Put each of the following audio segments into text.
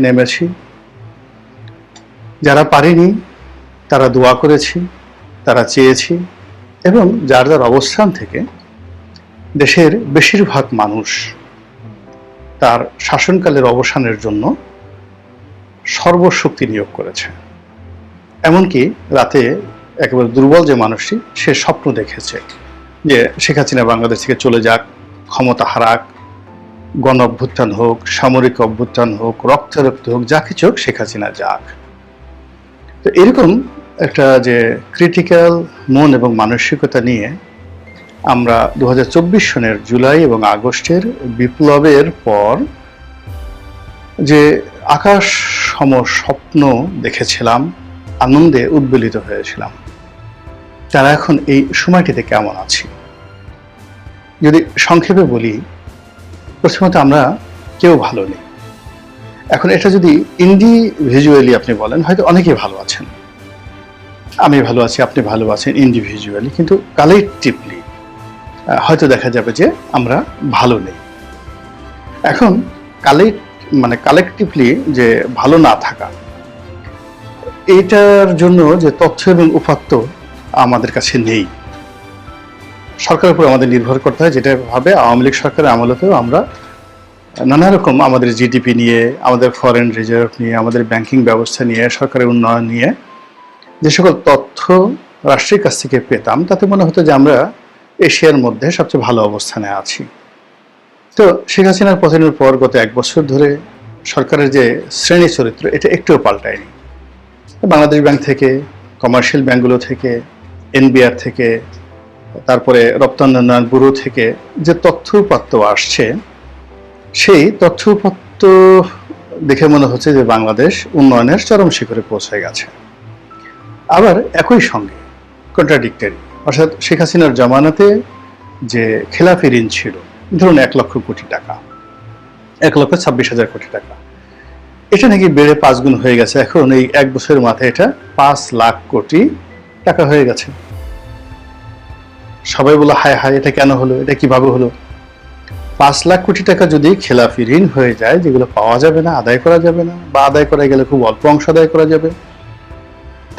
নেমেছি। যারা পারেনি, তারা দোয়া করেছি, তারা চেয়েছি এবং যার যার অবস্থান থেকে দেশের বেশিরভাগ মানুষ তার শাসনকালের অবসানের জন্য সর্বশক্তি নিয়োগ করেছে। এমনকি রাতে একেবারে দুর্বল যে মানুষটি, সে স্বপ্ন দেখেছে যে শেখ হাসিনা বাংলাদেশ থেকে চলে যাক, ক্ষমতা হারাক গণ অভ্যুত্থান হোক, সামরিক অভ্যুত্থান হোক, রক্তারক্ত হোক, যা কিছু হোক, শেখ হাসিনা যাক। তো এরকম একটা যে ক্রিটিক্যাল মন এবং মানসিকতা নিয়ে আমরা দু হাজার চব্বিশ সনের জুলাই এবং আগস্টের বিপ্লবের পর যে আকাশ সম স্বপ্ন দেখেছিলাম, আনন্দে উদ্বেলিত হয়েছিলাম, তারা এখন এই সময়টিতে কেমন আছি? যদি সংক্ষেপে বলি প্রথমত আমরা কেউ ভালো নেই। এখন এটা যদি ইন্ডিভিজুয়ালি আপনি বলেন, হয়তো অনেকেই ভালো আছেন। আমি ভালো আছি, আপনি ভালো আছেন ইন্ডিভিজুয়ালি কিন্তু কালেকটিভলি হয়তো দেখা যাবে যে আমরা ভালো নেই। এখন কালেক্ট মানে কালেকটিভলি যে ভালো না থাকা এইটার জন্য যে তথ্য এবং উপাত্ত আমাদের কাছে নেই। সরকারের উপর আমাদের নির্ভর করতে হয়, যেটা ভাবে আওয়ামী লীগ সরকারের আমলতেও আমরা নানা রকম আমাদের জিডিপি নিয়ে, আমাদের ফরেন রিজার্ভ নিয়ে, আমাদের ব্যাংকিং ব্যবস্থা নিয়ে, সরকারের উন্নয়ন নিয়ে যে সকল তথ্য রাষ্ট্রের কাছ থেকে পেতাম, তাতে মনে হতো যে আমরা এশিয়ার মধ্যে সবচেয়ে ভালো অবস্থানে আছি। তো শেখ হাসিনার পতনের পর গত এক বছর ধরে সরকারের যে শ্রেণি চরিত্র, এটা একটুও পাল্টায়নি। বাংলাদেশ ব্যাংক থেকে, কমার্শিয়াল ব্যাংকগুলো থেকে এনবিআর থেকে তারপরে রপ্তানি ব্যুরো থেকে যে তথ্য উপাত্ত আসছে, সেই তথ্য উপাত্ত দেখে মনে হচ্ছে যে বাংলাদেশ উন্নয়নের চরম শিখরে পৌঁছে গেছে। আবার একই সঙ্গে কন্ট্রাডিক্টারি অর্থাৎ শেখ হাসিনার জামানাতে যে খেলাফি ঋণ ছিল, ধরুন এক লক্ষ কোটি টাকা, এক লক্ষ ছাব্বিশ হাজার কোটি টাকা, এটা নাকি বেড়ে পাঁচ গুণ হয়ে গেছে। এখন এই এক বছরের মাথায় এটা পাঁচ লাখ কোটি টাকা হয়ে গেছে। সবাই বলে হায় হায়, এটা কেন হলো? এটা কীভাবে হলো? পাঁচ লাখ কোটি টাকা যদি খেলাফি ঋণ হয়ে যায়, যেগুলো পাওয়া যাবে না, আদায় করা যাবে না, বা আদায় করা গেলে খুব অল্প অংশ আদায় করা যাবে,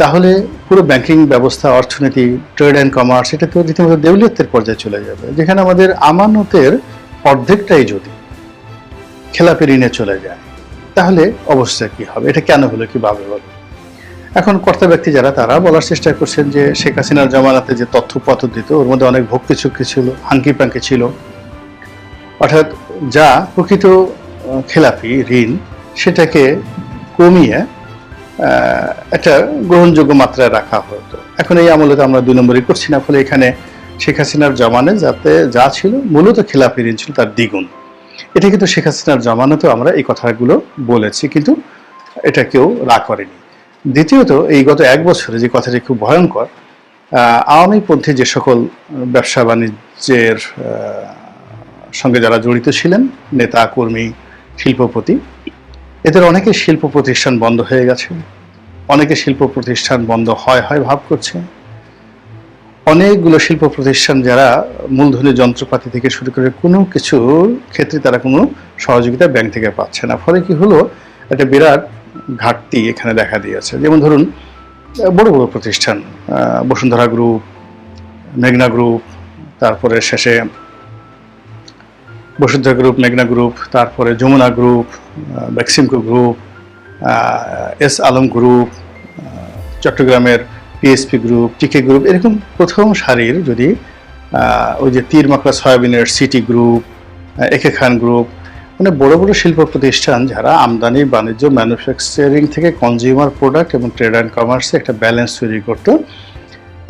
তাহলে পুরো ব্যাংকিং ব্যবস্থা, অর্থনীতি, ট্রেড অ্যান্ড কমার্স, এটা তো রীতিমতো দেউলিয়ত্বের পর্যায়ে চলে যাবে। যেখানে আমাদের আমানতের অর্ধেকটাই যদি খেলাপি ঋণে চলে যায়, তাহলে অবস্থা কি হবে? এটা কেন হলো? কীভাবে হলো? এখন কর্তা ব্যক্তি যারা, তারা বলার চেষ্টা করছেন যে শেখ হাসিনার জামানাতে যে তথ্য পত্র দিত, ওর মধ্যে অনেক ভক্তি চুক্তি ছিল, হাঙ্কি পাঙ্কি ছিল। অর্থাৎ যা প্রকৃত খেলাপি, ঋণ, সেটাকে কমিয়ে একটা গ্রহণযোগ্য মাত্রায় রাখা হতো। এখন এই আমলে তো আমরা দুই নম্বরই করছি না, ফলে এখানে শেখ হাসিনার জমানে যাতে যা ছিল, মূলত খেলাপি, ঋণ ছিল, তার দ্বিগুণ। এটা কিন্তু শেখ হাসিনার জমানাতেও আমরা এই কথাগুলো বলেছি, কিন্তু এটা কেউ রা করেনি। দ্বিতীয়ত, এই গত এক বছরে যে কথাটি খুব ভয়ঙ্কর আওয়ামীপন্থী যে সকল ব্যবসা বাণিজ্যের সঙ্গে যারা জড়িত ছিলেন, নেতা, কর্মী, শিল্পপতি, এদের অনেকের শিল্প প্রতিষ্ঠান বন্ধ হয়ে গেছে অনেকে শিল্প প্রতিষ্ঠান বন্ধ হয় হয় ভাব করছে। অনেকগুলো শিল্প প্রতিষ্ঠান যারা মূলধনী যন্ত্রপাতি থেকে শুরু করে কোনো কিছু ক্ষেত্রে তারা কোনো সহযোগিতা ব্যাংক থেকে পাচ্ছে না। ফলে কি হলো, একটা বিরাট ঘাটতি এখানে দেখা দিয়েছে। যেমন ধরুন বড় বড় প্রতিষ্ঠান বসুন্ধরা গ্রুপ, মেঘনা গ্রুপ, তারপরে শেষে বসুন্ধরা গ্রুপ, মেঘনা গ্রুপ, তারপরে Jamuna group Beximco group S Alam group চট্টগ্রামের পিএসপি গ্রুপ, টিকে গ্রুপ, এরকম প্রথম সারির যদি ওই যে তীর মাকড়া, সয়াবিনের সিটি গ্রুপ একে খান গ্রুপ মানে বড় বড় শিল্প প্রতিষ্ঠান যারা আমদানি, বাণিজ্য ম্যানুফ্যাকচারিং থেকে কনজিউমার প্রোডাক্ট এবং ট্রেড অ্যান্ড কমার্সে একটা ব্যালেন্স তৈরি করতো।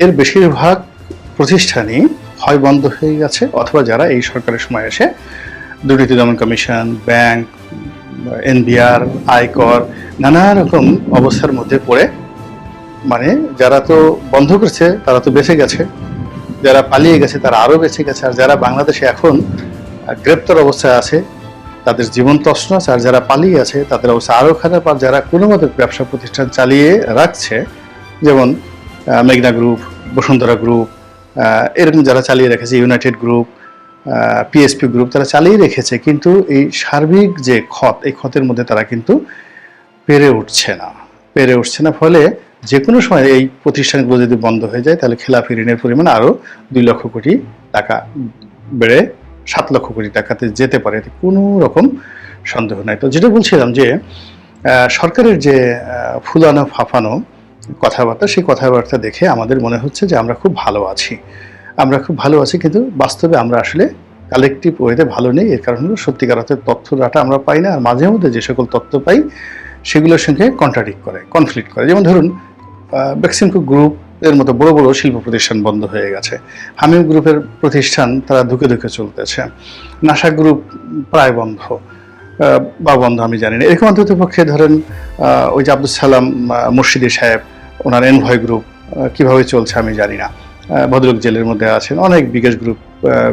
এর বেশিরভাগ প্রতিষ্ঠানই হয় বন্ধ হয়ে গেছে, অথবা যারা এই সরকারের সময় এসে দুর্নীতি দমন কমিশন ব্যাংক এনবিআর আয়কর নানা রকম অবস্থার মধ্যে পড়ে। মানে যারা তো বন্ধ করেছে, তারা তো বেঁচে গেছে। যারা পালিয়ে গেছে, তারা আরও বেঁচে গেছে। আর যারা বাংলাদেশে এখন গ্রেপ্তার অবস্থায় আছে তাদের জীবন তছনছ আর যারা পালিয়ে আছে তাদের অবস্থা আরও খারাপ। আর যারা কোনো মতে ব্যবসা প্রতিষ্ঠান চালিয়ে রাখছে, যেমন মেঘনা গ্রুপ, বসুন্ধরা গ্রুপ এরকম যারা চালিয়ে রেখেছে, ইউনাইটেড গ্রুপ পিএসপি গ্রুপ, তারা চালিয়ে রেখেছে, কিন্তু এই সার্বিক যে ক্ষত, এই ক্ষতের মধ্যে তারা কিন্তু পেরে উঠছে না। পেরে উঠছে না, ফলে যে কোনো সময় এই প্রতিষ্ঠানগুলো যদি বন্ধ হয়ে যায়, তাহলে খেলাফি ঋণের পরিমাণ আরও দুই লক্ষ কোটি টাকা বেড়ে সাত লক্ষ কোটি টাকাতে যেতে পারে কোনো রকম সন্দেহ নাই। তো যেটা বলছিলাম যে সরকারের যে ফুলানো ফাফানো কথাবার্তা, সেই কথাবার্তা দেখে আমাদের মনে হচ্ছে যে আমরা খুব ভালো আছি। আমরা খুব ভালো আছি, কিন্তু বাস্তবে আমরা আসলে কালেকটিভ ওয়েতে ভালো নেই। এর কারণ হলো সত্যিকার অর্থে তথ্য ডাটা আমরা পাই না, আর মাঝে মধ্যে যে সকল তথ্য পাই, সেগুলোর সঙ্গে কন্ট্রাডিক্ট করে কনফ্লিক্ট করে। যেমন ধরুন বেক্সিমকো গ্রুপ এর মতো বড় বড় শিল্প প্রতিষ্ঠান বন্ধ হয়ে গেছে। হামিম গ্রুপের প্রতিষ্ঠান তারা ধুকে ধুকে চলতেছে। নাসা গ্রুপ প্রায় বন্ধ বা বন্ধ আমি জানি না। এরকম অন্তত পক্ষে ধরেন ওই যে আব্দুল সালাম মুর্শিদি সাহেব, ওনার এনভয় গ্রুপ কীভাবে চলছে আমি জানি না। ভদ্রলোক জেলের মধ্যে আছেন, অনেক বিকাশ গ্রুপ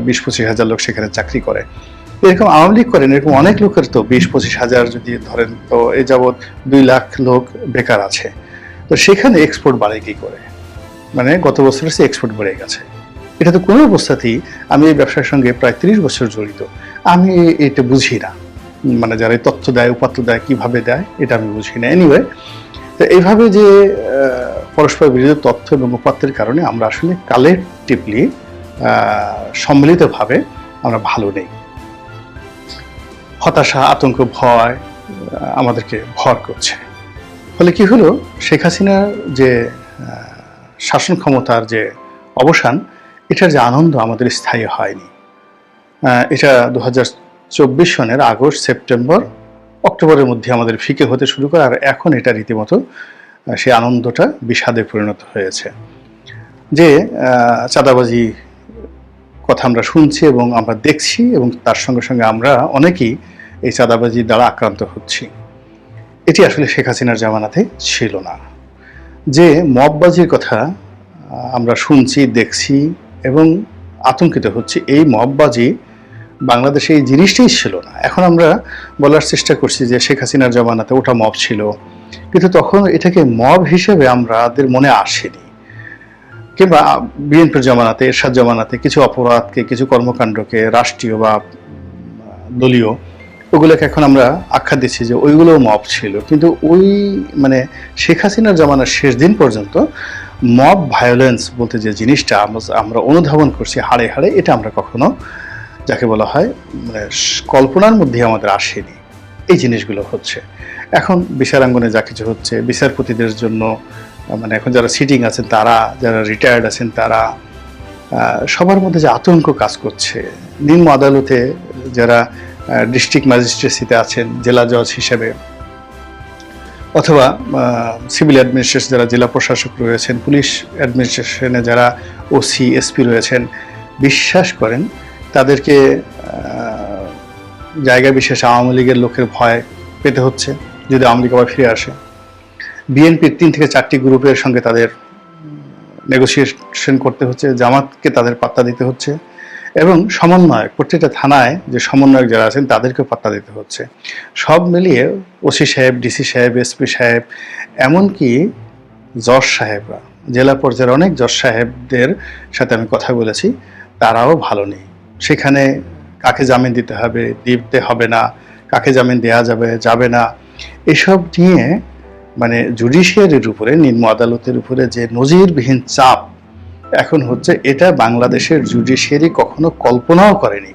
বিশ পঁচিশ হাজার লোক সেখানে চাকরি করে। এরকম আওয়ামী লীগ করেন, এরকম অনেক লোকের তো বিশ পঁচিশ হাজার যদি ধরেন, তো এ যাবৎ দুই লাখ লোক বেকার আছে। তো সেখানে এক্সপোর্ট বাড়ে কি করে? মানে গত বছরের সে এক্সপোর্ট বেড়ে গেছে। এটা তো কোনো অবস্থাতেই আমি এই ব্যবসার সঙ্গে প্রায় তিরিশ বছর জড়িত। আমি এটা বুঝি না। মানে যারা তথ্য দেয়, উপাত্ত দেয়, কীভাবে দেয়, এটা আমি বুঝি না। এনিওয়ে তো এইভাবে যে পরস্পর বিরোধী তথ্য এবং উপাত্তের কারণে আমরা আসলে কালেকটিভলি সম্মিলিতভাবে আমরা ভালো নেই। হতাশা, আতঙ্ক, ভয় আমাদেরকে ভর করছে। ফলে কি হলো? শেখ হাসিনার যে শাসন ক্ষমতার যে অবসান, এটার যে আনন্দ আমাদের স্থায়ী হয়নি। এটা দু চব্বিশ সনের আগস্ট, সেপ্টেম্বর, অক্টোবরের মধ্যে আমাদের ফিকে হতে শুরু করে, আর এখন এটা রীতিমতো সেই আনন্দটা বিষাদে পরিণত হয়েছে। যে চাঁদাবাজি কথা আমরা শুনছি এবং আমরা দেখছি এবং তার সঙ্গে সঙ্গে আমরা অনেকেই এই চাঁদাবাজির দ্বারা আক্রান্ত হচ্ছি। এটি আসলে শেখ হাসিনার জামানাতে ছিল না। যে মববাজির কথা আমরা শুনছি, দেখছি এবং আতঙ্কিত হচ্ছে, এই মববাজি বাংলাদেশে এই জিনিসটাই ছিল না। এখন আমরা বলার চেষ্টা করছি যে শেখ হাসিনার জমানাতে ওটা মব ছিল, কিন্তু তখন এটাকে মব হিসেবে আমাদের মনে আসেনি। কিংবা বিএনপির জামানাতে, এরশাদ জমানাতে কিছু অপরাধকে, কিছু কর্মকাণ্ডকে রাষ্ট্রীয় বা দলীয় ওগুলোকে এখন আমরা আখ্যা দিচ্ছি যে ওইগুলো মব ছিল। কিন্তু ওই মানে শেখ হাসিনার জামানার শেষ দিন পর্যন্ত মব ভায়োলেন্স বলতে যে জিনিসটা আমরা অনুধাবন করছি হাড়ে হাড়ে, এটা আমরা কখনো যাকে বলা হয় মানে কল্পনার মধ্যে আমাদের আসেনি। এই জিনিসগুলো হচ্ছে। এখন বিচারাঙ্গনে যা কিছু হচ্ছে, বিচারপতিদের জন্য মানে এখন যারা সিটিং আছেন তারা, যারা রিটায়ার্ড আছেন তারা সবার মধ্যে যে আতঙ্ক কাজ করছে, নিম্ন আদালতে যারা ডিস্ট্রিক্ট ম্যাজিস্ট্রেসিতে আছেন, জেলা জজ হিসেবে। অথবা সিভিল অ্যাডমিনিস্ট্রেশন যারা জেলা প্রশাসক রয়েছেন, পুলিশ অ্যাডমিনিস্ট্রেশনে যারা ওসি এসপি রয়েছেন, বিশ্বাস করেন, তাদেরকে জায়গা বিশেষ আওয়ামী লীগের লোকের ভয় পেতে হচ্ছে, যদি আওয়ামী লীগ আবার ফিরে আসে। বিএনপির তিন থেকে চারটি গ্রুপের সঙ্গে তাদের নেগোসিয়েশন করতে হচ্ছে, জামাতকে তাদের পাত্তা দিতে হচ্ছে। এবং সমন্বয় প্রত্যেকটা থানায় যে সমন্বয়ক যারা আছেন, তাদেরকে পাত্তা দিতে হচ্ছে। সব মিলিয়ে ওসি সাহেব, ডিসি সাহেব, এসপি সাহেব, এমনকি জজ সাহেবরা, জেলা পর্যায়ের অনেক জজ সাহেবদের সাথে আমি কথা বলেছি, তারাও ভালো নেই। সেখানে কাকে জামিন দিতে হবে দিতে হবে না, কাকে জামিন দেওয়া যাবে যাবে না, এসব নিয়ে মানে জুডিশিয়ারির উপরে, নিম্ন আদালতের উপরে যে নজিরবিহীন চাপ এখন হচ্ছে এটা বাংলাদেশের জুডিশিয়ারি কখনো কল্পনাও করেনি।